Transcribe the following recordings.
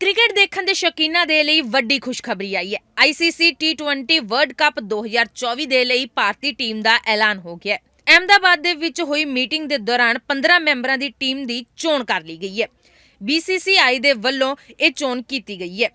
Cricket ਦੇਖਣ ਦੇ ਸ਼ੌਕੀਨਾਂ ਦੇ ਲਈ ਵੱਡੀ ਖੁਸ਼ਖਬਰੀ ਆਈ ਹੈ। ICC T20 ਵਰਲਡ ਕੱਪ 2024 ਦੇ ਲਈ ਭਾਰਤੀ ਟੀਮ ਦਾ ਐਲਾਨ ਹੋ ਗਿਆ ਹੈ। ਅਹਿਮਦਾਬਾਦ ਦੇ ਵਿੱਚ ਹੋਈ ਮੀਟਿੰਗ ਦੇ ਦੌਰਾਨ 15 ਮੈਂਬਰਾਂ ਦੀ ਟੀਮ ਦੀ ਚੋਣ ਕਰ ਲਈ ਗਈ ਹੈ। BCCI ਦੇ ਵੱਲੋਂ ਇਹ ਚੋਣ ਕੀਤੀ ਗਈ ਹੈ।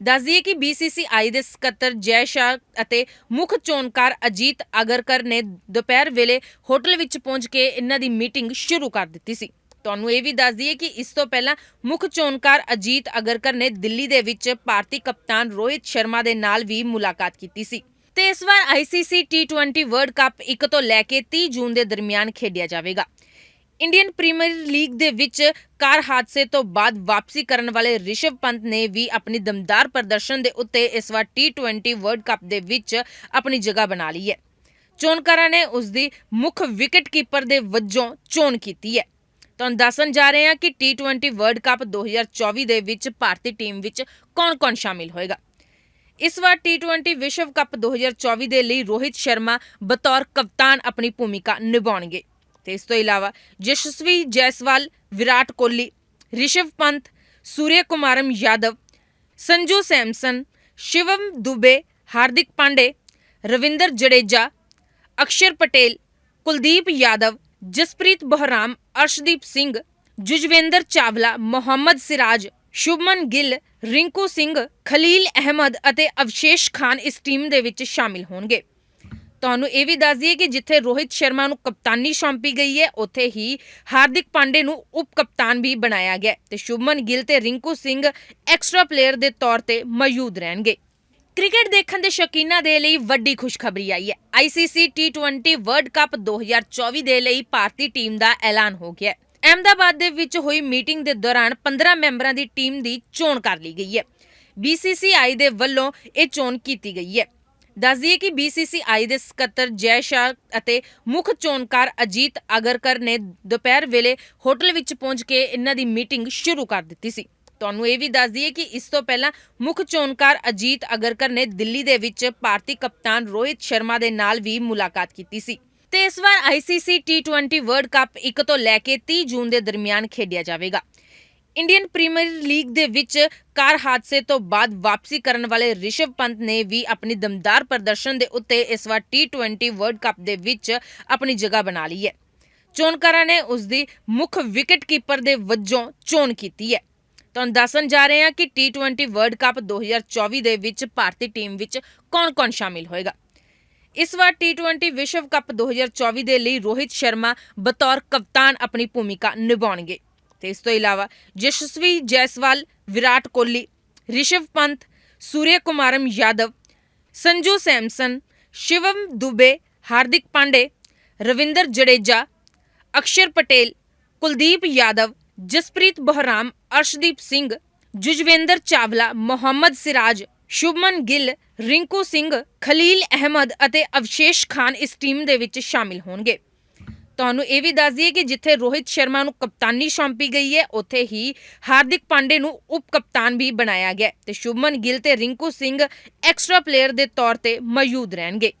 ਦੱਸ ਦਈਏ ਕਿ BCCI ਦੇ ਸਕੱਤਰ ਜੈ ਸ਼ਾਹ ਅਤੇ ਮੁੱਖ ਚੋਣਕਾਰ ਅਜੀਤ ਅਗਰਕਰ ਨੇ ਦੁਪਹਿਰ ਵੇਲੇ ਹੋਟਲ ਵਿੱਚ ਪਹੁੰਚ ਕੇ ਇਹਨਾਂ ਦੀ ਮੀਟਿੰਗ ਸ਼ੁਰੂ ਕਰ ਦਿੱਤੀ ਸੀ। ਤੁਹਾਨੂੰ ਇਹ ਵੀ ਦੱਸ ਦਈਏ ਕਿ ਇਸ ਤੋਂ ਪਹਿਲਾਂ ਮੁੱਖ ਚੋਣਕਾਰ ਅਜੀਤ ਅਗਰਕਰ ਨੇ ਦਿੱਲੀ ਦੇ ਵਿੱਚ ਭਾਰਤੀ ਕਪਤਾਨ ਰੋਹਿਤ ਸ਼ਰਮਾ ਦੇ ਨਾਲ ਵੀ ਮੁਲਾਕਾਤ ਕੀਤੀ ਸੀ। ਤੇ ਇਸ ਵਾਰ ICC T20 ਵਰਲਡ ਕੱਪ 1 ਤੋਂ ਲੈ ਕੇ 30 ਜੂਨ ਦੇ ਦਰਮਿਆਨ ਖੇਡਿਆ ਜਾਵੇਗਾ। ਇੰਡੀਅਨ ਪ੍ਰੀਮੀਅਰ ਲੀਗ ਦੇ ਵਿੱਚ ਕਾਰ ਹਾਦਸੇ ਤੋਂ ਬਾਅਦ ਵਾਪਸੀ ਕਰਨ ਵਾਲੇ ਰਿਸ਼ਵ ਪੰਤ ਨੇ ਵੀ ਆਪਣੀ ਦਮਦਾਰ ਪ੍ਰਦਰਸ਼ਨ ਦੇ ਉੱਤੇ ਇਸ ਵਾਰ T20 ਵਰਲਡ ਕੱਪ ਦੇ ਵਿੱਚ ਆਪਣੀ ਜਗ੍ਹਾ ਬਣਾ ਲਈ ਹੈ। ਚੋਣਕਾਰਾਂ ਨੇ ਉਸ ਦੀ ਮੁੱਖ ਵਿਕਟ ਕੀਪਰ ਦੇ ਵਜੋਂ ਚੋਣ ਕੀਤੀ ਹੈ। ਤੁਹਾਨੂੰ ਦੱਸਣ ਜਾ ਰਹੇ ਹਾਂ ਕਿ T20 ਵਰਲਡ ਕੱਪ 2024 ਦੇ ਵਿੱਚ ਭਾਰਤੀ ਟੀਮ ਵਿੱਚ ਕੌਣ-ਕੌਣ ਸ਼ਾਮਿਲ ਹੋਏਗਾ। ਇਸ ਵਾਰ T20 ਵਿਸ਼ਵ ਕੱਪ 2024 ਦੇ ਲਈ ਰੋਹਿਤ ਸ਼ਰਮਾ ਬਤੌਰ ਕਪਤਾਨ ਆਪਣੀ ਭੂਮਿਕਾ ਨਿਭਾਉਣਗੇ। ਤੇ ਇਸ ਤੋਂ ਇਲਾਵਾ ਯਸ਼ਸਵੀ ਜੈਸਵਾਲ, ਵਿਰਾਟ ਕੋਹਲੀ, ਰਿਸ਼ਵ ਪੰਤ ਸੂਰਿਆ ਕੁਮਾਰਮ ਯਾਦਵ, ਸੰਜੂ ਸੈਮਸਨ, ਸ਼ਿਵਮ ਦੁਬੇ, ਹਾਰਦਿਕ ਪਾਂਡੇ, ਰਵਿੰਦਰ ਜਡੇਜਾ, ਅਕਸ਼ਰ ਪਟੇਲ, ਕੁਲਦੀਪ ਯਾਦਵ ਜਸਪ੍ਰੀਤ ਬਹਰਾਮ, ਅਰਸ਼ਦੀਪ ਸਿੰਘ, ਜੁਜਵਿੰਦਰ ਚਾਵਲਾ, ਮੁਹੰਮਦ ਸਿਰਾਜ, ਸ਼ੁਭਮਨ ਗਿੱਲ, ਰਿੰਕੂ ਸਿੰਘ, ਖਲੀਲ ਅਹਿਮਦ ਅਤੇ ਅਵਸ਼ੇਸ਼ ਖਾਨ ਇਸ ਟੀਮ ਦੇ ਵਿੱਚ ਸ਼ਾਮਿਲ ਹੋਣਗੇ। ਤੁਹਾਨੂੰ ਇਹ ਵੀ ਦੱਸ ਦਈਏ ਕਿ ਜਿੱਥੇ ਰੋਹਿਤ ਸ਼ਰਮਾ ਨੂੰ ਕਪਤਾਨੀ ਸੌਂਪੀ ਗਈ ਹੈ, ਉੱਥੇ ਹੀ ਹਾਰਦਿਕ ਪਾਂਡੇ ਨੂੰ ਉਪ ਕਪਤਾਨ ਵੀ ਬਣਾਇਆ ਗਿਆ ਹੈ ਤੇ ਸ਼ੁਭਮਨ ਗਿੱਲ ਤੇ ਰਿੰਕੂ ਸਿੰਘ ਐਕਸਟਰਾ ਪਲੇਅਰ ਦੇ ਤੌਰ ਤੇ ਮੌਜੂਦ ਰਹਿਣਗੇ। ਕ੍ਰਿਕਟ ਦੇਖਣ ਦੇ ਸ਼ੌਕੀਨਾਂ ਦੇ ਲਈ ਵੱਡੀ ਖੁਸ਼ਖਬਰੀ ਆਈ ਹੈ। ICC T20 ਵਰਲਡ ਕੱਪ 2024 ਦੇ ਲਈ ਭਾਰਤੀ ਟੀਮ ਦਾ ਐਲਾਨ ਹੋ ਗਿਆ ਹੈ। ਅਹਿਮਦਾਬਾਦ ਦੇ ਵਿੱਚ ਹੋਈ ਮੀਟਿੰਗ ਦੇ ਦੌਰਾਨ 15 ਮੈਂਬਰਾਂ ਦੀ ਟੀਮ ਦੀ ਚੋਣ ਕਰ ਲਈ ਗਈ ਹੈ। BCCI ਦੇ ਵੱਲੋਂ ਇਹ ਚੋਣ ਕੀਤੀ ਗਈ ਹੈ। ਦੱਸ ਦਈਏ ਕਿ BCCI ਦੇ ਸਕੱਤਰ ਜੈ ਸ਼ਾਹ ਅਤੇ ਮੁੱਖ ਚੋਣਕਾਰ ਅਜੀਤ ਅਗਰਕਰ ਨੇ ਦੁਪਹਿਰ ਵੇਲੇ ਹੋਟਲ ਵਿੱਚ ਪਹੁੰਚ ਕੇ ਇਹਨਾਂ ਦੀ ਮੀਟਿੰਗ ਸ਼ੁਰੂ ਕਰ ਦਿੱਤੀ ਸੀ। ਤੁਹਾਨੂੰ ਇਹ ਵੀ ਦੱਸ ਦਈਏ ਕਿ ਇਸ ਤੋਂ ਪਹਿਲਾਂ ਮੁੱਖ ਚੋਣਕਾਰ ਅਜੀਤ ਅਗਰਕਰ ਨੇ ਦਿੱਲੀ ਦੇ ਵਿੱਚ ਭਾਰਤੀ ਕਪਤਾਨ ਰੋਹਿਤ ਸ਼ਰਮਾ ਦੇ ਨਾਲ ਵੀ ਮੁਲਾਕਾਤ ਕੀਤੀ ਸੀ। ਤੇ ਇਸ ਵਾਰ ICC T20 ਵਰਲਡ ਕੱਪ 1 ਤੋਂ ਲੈ ਕੇ 30 ਜੂਨ ਦੇ ਦਰਮਿਆਨ ਖੇਡਿਆ ਜਾਵੇਗਾ। ਇੰਡੀਅਨ ਪ੍ਰੀਮੀਅਰ ਲੀਗ ਦੇ ਵਿੱਚ ਕਾਰ ਹਾਦਸੇ ਤੋਂ ਬਾਅਦ ਵਾਪਸੀ ਕਰਨ ਵਾਲੇ ਰਿਸ਼ਵ ਪੰਤ ਨੇ ਵੀ ਆਪਣੀ ਦਮਦਾਰ ਪ੍ਰਦਰਸ਼ਨ ਦੇ ਉੱਤੇ ਇਸ ਵਾਰ T20 ਵਰਲਡ ਕੱਪ ਦੇ ਵਿੱਚ ਆਪਣੀ ਜਗ੍ਹਾ ਬਣਾ ਲਈ ਹੈ। ਚੋਣਕਾਰਾਂ ਨੇ ਉਸ ਦੀ ਮੁੱਖ ਵਿਕਟ ਕੀਪਰ ਦੇ ਵਜੋਂ ਚੋਣ ਕੀਤੀ ਹੈ। ਤੁਹਾਨੂੰ ਦੱਸਣ ਜਾ ਰਹੇ ਹਾਂ ਕਿ T20 ਵਰਲਡ ਕੱਪ 2024 ਦੇ ਵਿੱਚ ਭਾਰਤੀ ਟੀਮ ਵਿੱਚ ਕੌਣ-ਕੌਣ ਸ਼ਾਮਿਲ ਹੋਏਗਾ? ਇਸ ਵਾਰ T20 ਵਿਸ਼ਵ ਕੱਪ 2024 ਦੇ ਲਈ ਰੋਹਿਤ ਸ਼ਰਮਾ ਬਤੌਰ ਕਪਤਾਨ ਆਪਣੀ ਭੂਮਿਕਾ ਨਿਭਾਉਣਗੇ। ਤੇ ਇਸ ਤੋਂ ਇਲਾਵਾ ਯਸ਼ਸਵੀ ਜੈਸਵਾਲ, ਵਿਰਾਟ ਕੋਹਲੀ, ਰਿਸ਼ਵ ਪੰਤ ਸੂਰਿਆ ਕੁਮਾਰਮ ਯਾਦਵ, ਸੰਜੂ ਸੈਮਸਨ, ਸ਼ਿਵਮ ਦੁਬੇ, ਹਾਰਦਿਕ ਪਾਂਡੇ, ਰਵਿੰਦਰ ਜਡੇਜਾ, ਅਕਸ਼ਰ ਪਟੇਲ, ਕੁਲਦੀਪ ਯਾਦਵ ਜਸਪ੍ਰੀਤ ਬਹਰਾਮ, ਅਰਸ਼ਦੀਪ ਸਿੰਘ, ਜੁਜਵਿੰਦਰ ਚਾਵਲਾ, ਮੁਹੰਮਦ ਸਿਰਾਜ, ਸ਼ੁਭਮਨ ਗਿੱਲ, ਰਿੰਕੂ ਸਿੰਘ, ਖਲੀਲ ਅਹਿਮਦ ਅਤੇ ਅਵਸ਼ੇਸ਼ ਖਾਨ ਇਸ ਟੀਮ ਦੇ ਵਿੱਚ ਸ਼ਾਮਿਲ ਹੋਣਗੇ। ਤੁਹਾਨੂੰ ਇਹ ਵੀ ਦੱਸ ਦਈਏ ਕਿ ਜਿੱਥੇ ਰੋਹਿਤ ਸ਼ਰਮਾ ਨੂੰ ਕਪਤਾਨੀ ਸੌਂਪੀ ਗਈ ਹੈ, ਉੱਥੇ ਹੀ ਹਾਰਦਿਕ ਪਾਂਡੇ ਨੂੰ ਉਪ ਕਪਤਾਨ ਵੀ ਬਣਾਇਆ ਗਿਆ ਹੈ ਤੇ ਸ਼ੁਭਮਨ ਗਿੱਲ ਤੇ ਰਿੰਕੂ ਸਿੰਘ ਐਕਸਟਰਾ ਪਲੇਅਰ ਦੇ ਤੌਰ ਤੇ ਮੌਜੂਦ ਰਹਿਣਗੇ।